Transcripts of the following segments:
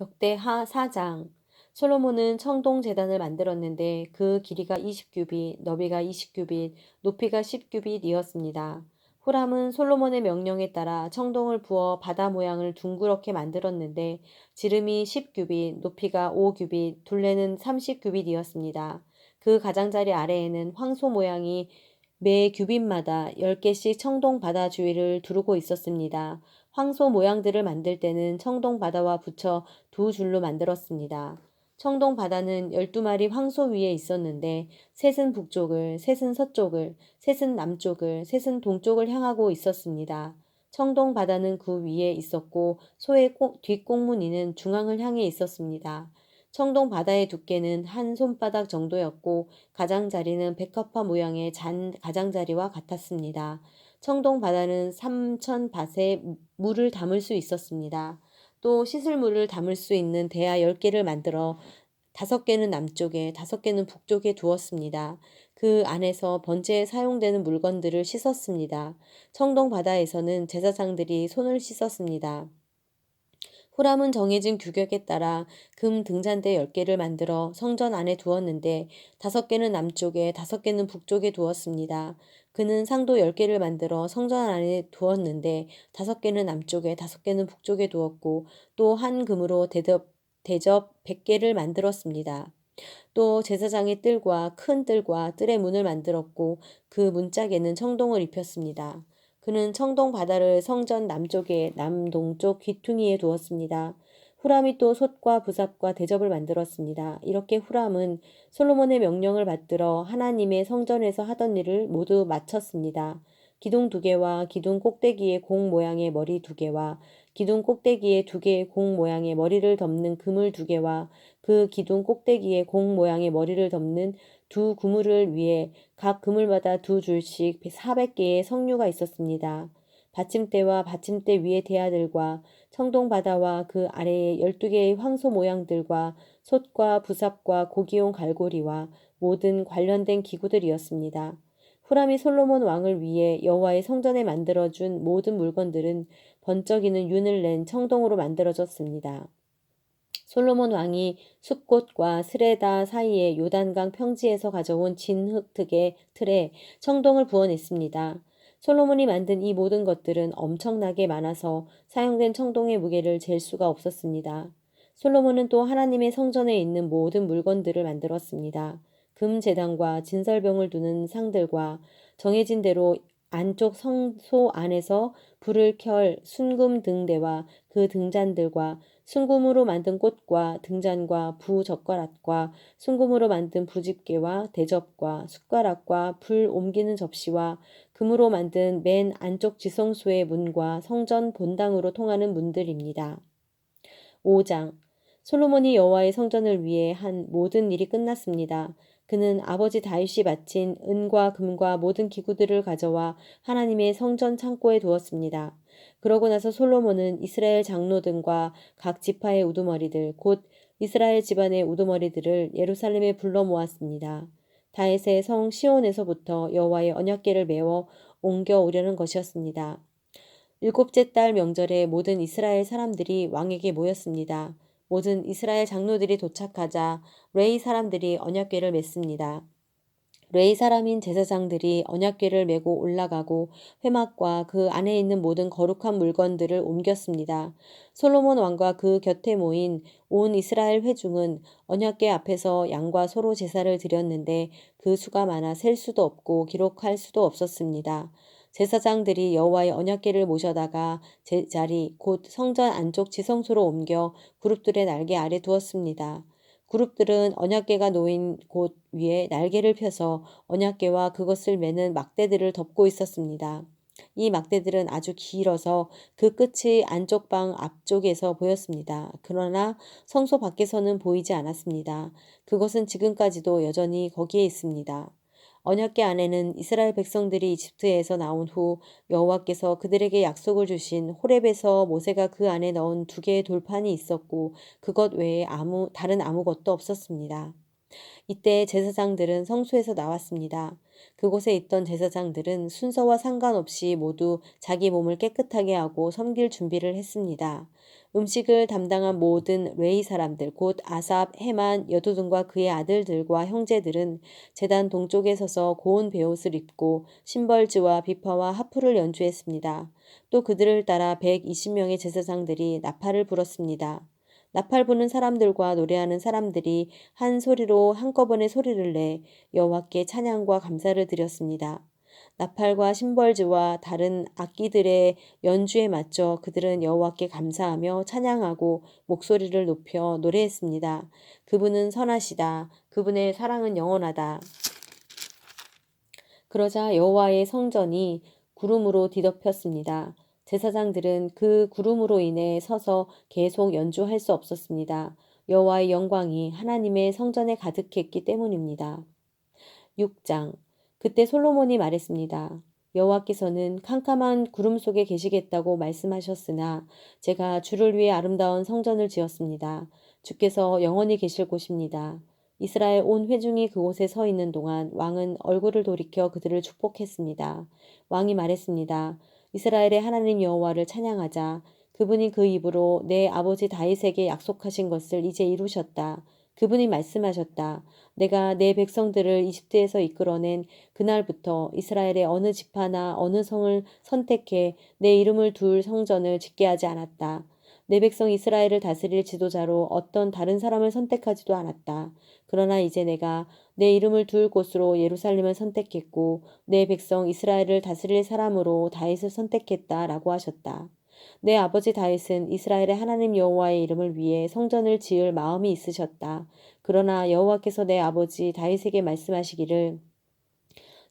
역대하 4장 솔로몬은 청동 제단을 만들었는데 그 길이가 20규빗, 너비가 20규빗, 높이가 10규빗이었습니다. 후람은 솔로몬의 명령에 따라 청동을 부어 바다 모양을 둥그렇게 만들었는데 지름이 10규빗, 높이가 5규빗, 둘레는 30규빗이었습니다. 그 가장자리 아래에는 황소 모양이 매 규빗마다 10개씩 청동 바다 주위를 두르고 있었습니다. 황소 모양들을 만들 때는 청동 바다와 붙여 두 줄로 만들었습니다. 청동 바다는 12마리 황소 위에 있었는데 셋은 북쪽을, 셋은 서쪽을, 셋은 남쪽을, 셋은 동쪽을 향하고 있었습니다. 청동 바다는 그 위에 있었고 소의 뒷꽁무니는 중앙을 향해 있었습니다. 청동 바다의 두께는 한 손바닥 정도였고 가장자리는 백합화 모양의 잔 가장자리와 같았습니다. 청동 바다는 삼천 밭에 물을 담을 수 있었습니다. 또 씻을 물을 담을 수 있는 대야 10개를 만들어 다섯 개는 남쪽에, 다섯 개는 북쪽에 두었습니다. 그 안에서 번제에 사용되는 물건들을 씻었습니다. 청동 바다에서는 제사장들이 손을 씻었습니다. 후람은 정해진 규격에 따라 금 등잔대 10개를 만들어 성전 안에 두었는데 다섯 개는 남쪽에 다섯 개는 북쪽에 두었습니다. 그는 상도 10개를 만들어 성전 안에 두었는데 다섯 개는 남쪽에 다섯 개는 북쪽에 두었고 또 한 금으로 대접, 대접 100개를 만들었습니다. 또 제사장의 뜰과 큰 뜰과 뜰의 문을 만들었고 그 문짝에는 청동을 입혔습니다. 그는 청동 바다를 성전 남쪽의 남동쪽 귀퉁이에 두었습니다. 후람이 또 솥과 부삽과 대접을 만들었습니다. 이렇게 후람은 솔로몬의 명령을 받들어 하나님의 성전에서 하던 일을 모두 마쳤습니다. 기둥 두 개와 기둥 꼭대기의 공 모양의 머리 두 개와 기둥 꼭대기에 두 개의 공 모양의 머리를 덮는 그물 두 개와 그 기둥 꼭대기에 공 모양의 머리를 덮는 두 그물을 위해 각 그물마다 두 줄씩 400개의 석류가 있었습니다. 받침대와 받침대 위의 대야들과 청동 바다와 그 아래에 12개의 황소 모양들과 솥과 부삽과 고기용 갈고리와 모든 관련된 기구들이었습니다. 후람이 솔로몬 왕을 위해 여호와의 성전에 만들어 준 모든 물건들은 번쩍이는 윤을 낸 청동으로 만들어졌습니다. 솔로몬 왕이 숲꽃과 스레다 사이의 요단강 평지에서 가져온 진흙특의 틀에 청동을 부어냈습니다. 솔로몬이 만든 이 모든 것들은 엄청나게 많아서 사용된 청동의 무게를 잴 수가 없었습니다. 솔로몬은 또 하나님의 성전에 있는 모든 물건들을 만들었습니다. 금 재단과 진설병을 두는 상들과 정해진 대로 안쪽 성소 안에서 불을 켤 순금 등대와 그 등잔들과 순금으로 만든 꽃과 등잔과 부젓가락과 순금으로 만든 부집개와 대접과 숟가락과 불 옮기는 접시와 금으로 만든 맨 안쪽 지성소의 문과 성전 본당으로 통하는 문들입니다. 5장 솔로몬이 여호와의 성전을 위해 한 모든 일이 끝났습니다. 그는 아버지 다윗이 바친 은과 금과 모든 기구들을 가져와 하나님의 성전 창고에 두었습니다. 그러고 나서 솔로몬은 이스라엘 장로들과 각 지파의 우두머리들 곧 이스라엘 집안의 우두머리들을 예루살렘에 불러 모았습니다. 다윗의 성 시온에서부터 여호와의 언약궤를 메워 옮겨 오려는 것이었습니다. 일곱째 달 명절에 모든 이스라엘 사람들이 왕에게 모였습니다. 모든 이스라엘 장로들이 도착하자 레이 사람들이 언약궤를 맸습니다. 레이 사람인 제사장들이 언약궤를 메고 올라가고 회막과 그 안에 있는 모든 거룩한 물건들을 옮겼습니다. 솔로몬 왕과 그 곁에 모인 온 이스라엘 회중은 언약궤 앞에서 양과 소로 제사를 드렸는데 그 수가 많아 셀 수도 없고 기록할 수도 없었습니다. 제사장들이 여호와의 언약궤를 모셔다가 제 자리 곧 성전 안쪽 지성소로 옮겨 그룹들의 날개 아래 두었습니다. 그룹들은 언약궤가 놓인 곳 위에 날개를 펴서 언약궤와 그것을 매는 막대들을 덮고 있었습니다. 이 막대들은 아주 길어서 그 끝이 안쪽 방 앞쪽에서 보였습니다. 그러나 성소 밖에서는 보이지 않았습니다. 그것은 지금까지도 여전히 거기에 있습니다. 언약궤 안에는 이스라엘 백성들이 이집트에서 나온 후 여호와께서 그들에게 약속을 주신 호렙에서 모세가 그 안에 넣은 두 개의 돌판이 있었고 그것 외에 아무 다른 아무것도 없었습니다. 이때 제사장들은 성소에서 나왔습니다. 그곳에 있던 제사장들은 순서와 상관없이 모두 자기 몸을 깨끗하게 하고 섬길 준비를 했습니다. 음식을 담당한 모든 레이 사람들, 곧 아삽, 헤만, 여두둔과 그의 아들들과 형제들은 재단 동쪽에 서서 고운 베옷을 입고 심벌즈와 비파와 하프를 연주했습니다. 또 그들을 따라 120명의 제사장들이 나팔을 불었습니다. 나팔 부는 사람들과 노래하는 사람들이 한 소리로 한꺼번에 소리를 내 여호와께 찬양과 감사를 드렸습니다. 나팔과 심벌즈와 다른 악기들의 연주에 맞춰 그들은 여호와께 감사하며 찬양하고 목소리를 높여 노래했습니다. 그분은 선하시다. 그분의 사랑은 영원하다. 그러자 여호와의 성전이 구름으로 뒤덮였습니다. 제사장들은 그 구름으로 인해 서서 계속 연주할 수 없었습니다. 여호와의 영광이 하나님의 성전에 가득했기 때문입니다. 6장 그때 솔로몬이 말했습니다. 여호와께서는 캄캄한 구름 속에 계시겠다고 말씀하셨으나 제가 주를 위해 아름다운 성전을 지었습니다. 주께서 영원히 계실 곳입니다. 이스라엘 온 회중이 그곳에 서 있는 동안 왕은 얼굴을 돌이켜 그들을 축복했습니다. 왕이 말했습니다. 이스라엘의 하나님 여호와를 찬양하자. 그분이 그 입으로 내 아버지 다윗에게 약속하신 것을 이제 이루셨다. 그분이 말씀하셨다. 내가 내 백성들을 이집트에서 이끌어낸 그날부터 이스라엘의 어느 지파나 어느 성을 선택해 내 이름을 둘 성전을 짓게 하지 않았다. 내 백성 이스라엘을 다스릴 지도자로 어떤 다른 사람을 선택하지도 않았다. 그러나 이제 내가 내 이름을 둘 곳으로 예루살렘을 선택했고 내 백성 이스라엘을 다스릴 사람으로 다윗을 선택했다라고 하셨다. 내 아버지 다윗은 이스라엘의 하나님 여호와의 이름을 위해 성전을 지을 마음이 있으셨다. 그러나 여호와께서 내 아버지 다윗에게 말씀하시기를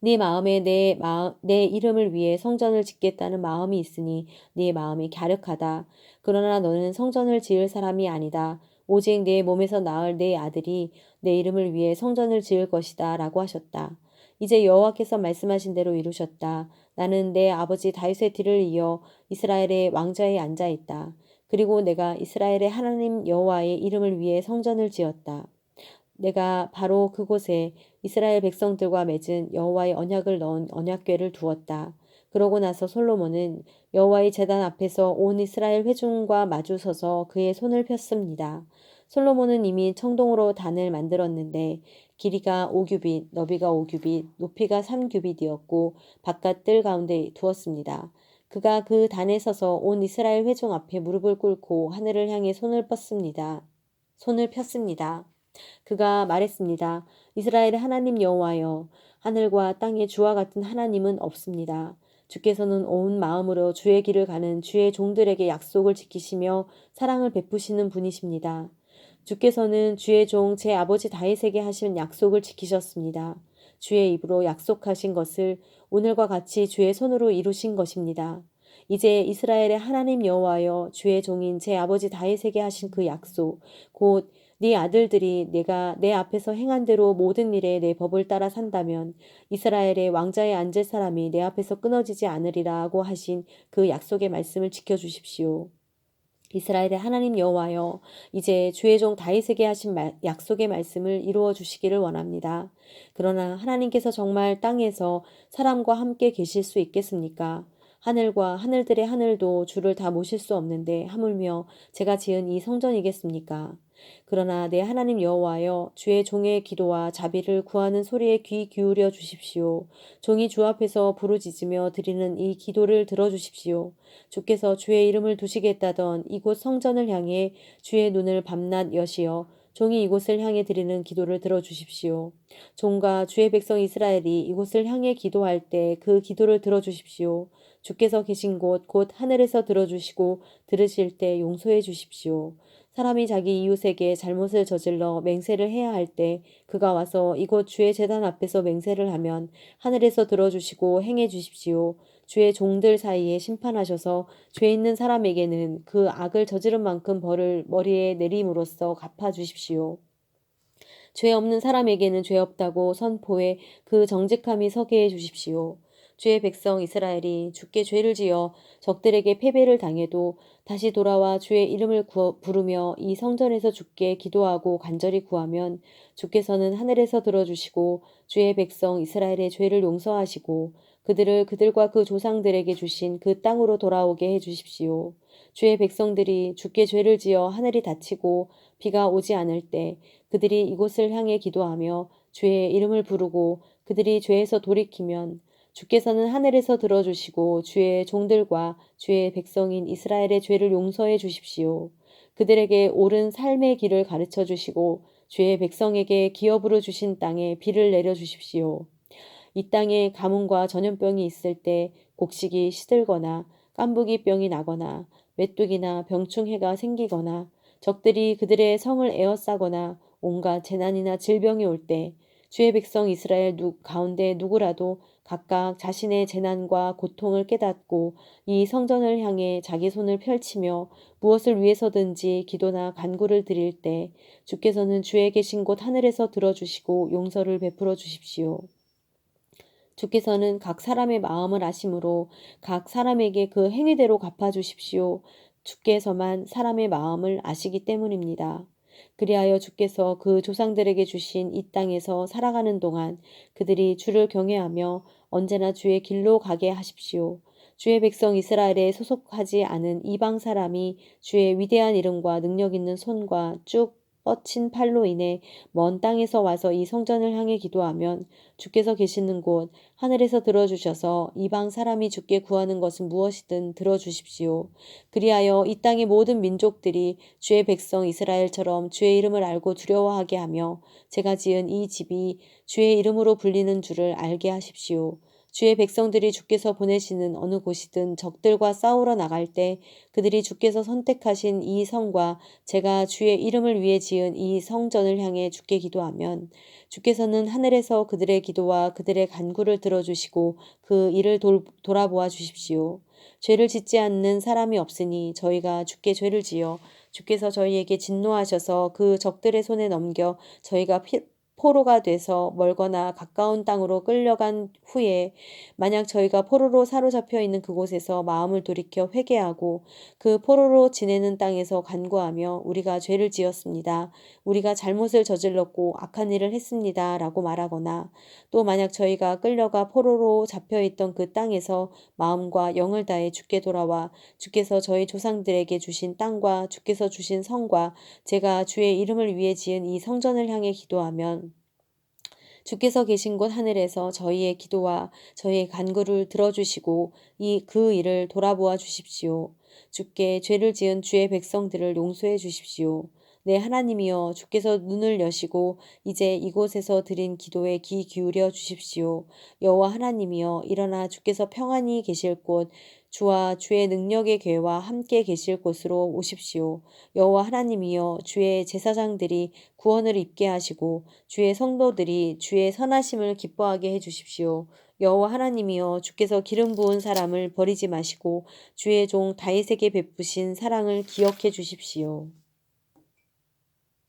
네 마음에 내, 마, 내 이름을 위해 성전을 짓겠다는 마음이 있으니 네 마음이 갸륵하다. 그러나 너는 성전을 지을 사람이 아니다. 오직 내 몸에서 나을 내 아들이 내 이름을 위해 성전을 지을 것이다. 라고 하셨다. 이제 여호와께서 말씀하신 대로 이루셨다. 나는 내 아버지 다윗의 뒤를 이어 이스라엘의 왕좌에 앉아 있다. 그리고 내가 이스라엘의 하나님 여호와의 이름을 위해 성전을 지었다. 내가 바로 그곳에 이스라엘 백성들과 맺은 여호와의 언약을 넣은 언약궤를 두었다. 그러고 나서 솔로몬은 여호와의 제단 앞에서 온 이스라엘 회중과 마주 서서 그의 손을 폈습니다. 솔로몬은 이미 청동으로 단을 만들었는데 길이가 5규빗, 너비가 5규빗, 높이가 3규빗이었고 바깥 뜰 가운데 두었습니다. 그가 그 단에 서서 온 이스라엘 회중 앞에 무릎을 꿇고 하늘을 향해 손을 뻗습니다. 손을 폈습니다. 그가 말했습니다. 이스라엘의 하나님 여호와여 하늘과 땅의 주와 같은 하나님은 없습니다. 주께서는 온 마음으로 주의 길을 가는 주의 종들에게 약속을 지키시며 사랑을 베푸시는 분이십니다. 주께서는 주의 종 제 아버지 다윗에게 하신 약속을 지키셨습니다. 주의 입으로 약속하신 것을 오늘과 같이 주의 손으로 이루신 것입니다. 이제 이스라엘의 하나님 여호와여 주의 종인 제 아버지 다윗에게 하신 그 약속 곧 네 아들들이 내가 내 앞에서 행한 대로 모든 일에 내 법을 따라 산다면 이스라엘의 왕자에 앉을 사람이 내 앞에서 끊어지지 않으리라고 하신 그 약속의 말씀을 지켜 주십시오. 이스라엘의 하나님 여호와여 이제 주의 종 다윗에게 하신 말, 약속의 말씀을 이루어 주시기를 원합니다. 그러나 하나님께서 정말 땅에서 사람과 함께 계실 수 있겠습니까? 하늘과 하늘들의 하늘도 주를 다 모실 수 없는데 하물며 제가 지은 이 성전이겠습니까? 그러나 내 하나님 여호와여 주의 종의 기도와 자비를 구하는 소리에 귀 기울여 주십시오. 종이 주 앞에서 부르짖으며 드리는 이 기도를 들어 주십시오. 주께서 주의 이름을 두시겠다던 이곳 성전을 향해 주의 눈을 밤낮 여시어 종이 이곳을 향해 드리는 기도를 들어 주십시오. 종과 주의 백성 이스라엘이 이곳을 향해 기도할 때 그 기도를 들어 주십시오. 주께서 계신 곳 곧 하늘에서 들어주시고 들으실 때 용서해 주십시오. 사람이 자기 이웃에게 잘못을 저질러 맹세를 해야 할 때 그가 와서 이곳 주의 재단 앞에서 맹세를 하면 하늘에서 들어주시고 행해 주십시오. 주의 종들 사이에 심판하셔서 죄 있는 사람에게는 그 악을 저지른 만큼 벌을 머리에 내림으로써 갚아 주십시오. 죄 없는 사람에게는 죄 없다고 선포해 그 정직함이 서게 해 주십시오. 주의 백성 이스라엘이 주께 죄를 지어 적들에게 패배를 당해도 다시 돌아와 주의 이름을 구어, 부르며 이 성전에서 주께 기도하고 간절히 구하면 주께서는 하늘에서 들어주시고 주의 백성 이스라엘의 죄를 용서하시고 그들을 그들과 그 조상들에게 주신 그 땅으로 돌아오게 해 주십시오. 주의 백성들이 주께 죄를 지어 하늘이 닫히고 비가 오지 않을 때 그들이 이곳을 향해 기도하며 주의 이름을 부르고 그들이 죄에서 돌이키면 주께서는 하늘에서 들어주시고 주의 종들과 주의 백성인 이스라엘의 죄를 용서해 주십시오. 그들에게 옳은 삶의 길을 가르쳐 주시고 주의 백성에게 기업으로 주신 땅에 비를 내려 주십시오. 이 땅에 가뭄과 전염병이 있을 때 곡식이 시들거나 깐부기 병이 나거나 메뚜기나 병충해가 생기거나 적들이 그들의 성을 에워싸거나 온갖 재난이나 질병이 올 때 주의 백성 이스라엘 누, 가운데 누구라도 각각 자신의 재난과 고통을 깨닫고 이 성전을 향해 자기 손을 펼치며 무엇을 위해서든지 기도나 간구를 드릴 때 주께서는 주의 계신 곳 하늘에서 들어주시고 용서를 베풀어 주십시오. 주께서는 각 사람의 마음을 아심으로 각 사람에게 그 행위대로 갚아주십시오. 주께서만 사람의 마음을 아시기 때문입니다. 그리하여 주께서 그 조상들에게 주신 이 땅에서 살아가는 동안 그들이 주를 경외하며 언제나 주의 길로 가게 하십시오. 주의 백성 이스라엘에 소속하지 않은 이방 사람이 주의 위대한 이름과 능력 있는 손과 쭉 뻗친 팔로 인해 먼 땅에서 와서 이 성전을 향해 기도하면 주께서 계시는 곳 하늘에서 들어주셔서 이방 사람이 주께 구하는 것은 무엇이든 들어주십시오. 그리하여 이 땅의 모든 민족들이 주의 백성 이스라엘처럼 주의 이름을 알고 두려워하게 하며 제가 지은 이 집이 주의 이름으로 불리는 줄을 알게 하십시오. 주의 백성들이 주께서 보내시는 어느 곳이든 적들과 싸우러 나갈 때 그들이 주께서 선택하신 이 성과 제가 주의 이름을 위해 지은 이 성전을 향해 주께 기도하면 주께서는 하늘에서 그들의 기도와 그들의 간구를 들어주시고 그 일을 돌, 돌아보아 주십시오. 죄를 짓지 않는 사람이 없으니 저희가 주께 죄를 지어 주께서 저희에게 진노하셔서 그 적들의 손에 넘겨 저희가 피, 포로가 돼서 멀거나 가까운 땅으로 끌려간 후에 만약 저희가 포로로 사로잡혀 있는 그곳에서 마음을 돌이켜 회개하고 그 포로로 지내는 땅에서 간구하며 우리가 죄를 지었습니다. 우리가 잘못을 저질렀고 악한 일을 했습니다. 라고 말하거나 또 만약 저희가 끌려가 포로로 잡혀 있던 그 땅에서 마음과 영을 다해 주께 돌아와 주께서 저희 조상들에게 주신 땅과 주께서 주신 성과 제가 주의 이름을 위해 지은 이 성전을 향해 기도하면 주께서 계신 곳 하늘에서 저희의 기도와 저희의 간구를 들어주시고 이 그 일을 돌아보아 주십시오. 주께 죄를 지은 주의 백성들을 용서해 주십시오. 내 하나님이여 주께서 눈을 여시고 이제 이곳에서 드린 기도에 귀 기울여 주십시오. 여호와 하나님이여 일어나 주께서 평안히 계실 곳 주와 주의 능력의 괴와 함께 계실 곳으로 오십시오. 여호와 하나님이여 주의 제사장들이 구원을 입게 하시고 주의 성도들이 주의 선하심을 기뻐하게 해 주십시오. 여호와 하나님이여 주께서 기름 부은 사람을 버리지 마시고 주의 종 다윗에게 베푸신 사랑을 기억해 주십시오.